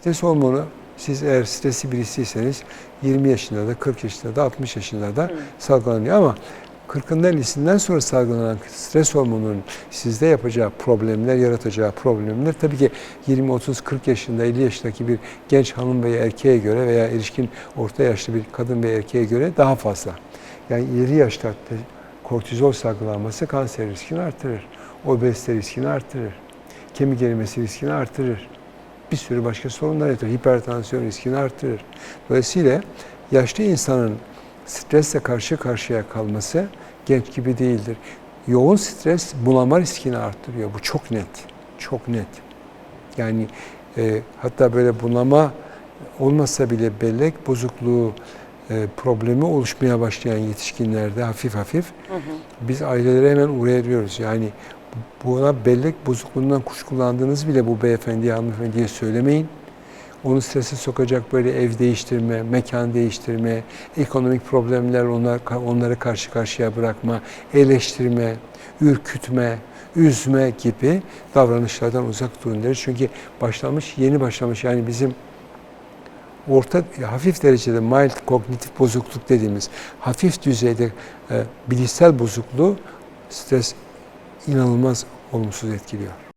Stres hormonu siz eğer stresli birisiyseniz 20 yaşında da 40 yaşında da 60 yaşında da salgılanıyor ama 40'ından 50'sinden sonra salgılanan stres hormonunun sizde yapacağı problemler, yaratacağı problemler tabii ki 20, 30, 40 yaşında, 50 yaşındaki bir genç hanım veya erkeğe göre veya erişkin orta yaşlı bir kadın ve erkeğe göre daha fazla. Yani ileri yaşta kortizol salgılanması kanser riskini artırır. Obezite riskini artırır. Kemik erimesi riskini artırır. Bir sürü başka sorunlar yaratır. Hipertansiyon riskini artırır. Dolayısıyla yaşlı insanın stresle karşı karşıya kalması genç gibi değildir. Yoğun stres bulama riskini arttırıyor. Bu çok net. Çok net. Yani e, hatta böyle bunama olmasa bile bellek bozukluğu e, problemi oluşmaya başlayan yetişkinlerde hafif hafif biz ailelere hemen uyarıyoruz. Yani buna bellek bozukluğundan kuşkulandığınız bile bu beyefendiye, hanımefendiye söylemeyin. Onu strese sokacak böyle ev değiştirme, mekan değiştirme, ekonomik problemler onlar, onları karşı karşıya bırakma, eleştirme, ürkütme, üzme gibi davranışlardan uzak durun deriz. Çünkü başlamış, yeni başlamış yani bizim orta hafif derecede mild kognitif bozukluk dediğimiz hafif düzeyde e, bilişsel bozukluğu stres inanılmaz olumsuz etkiliyor.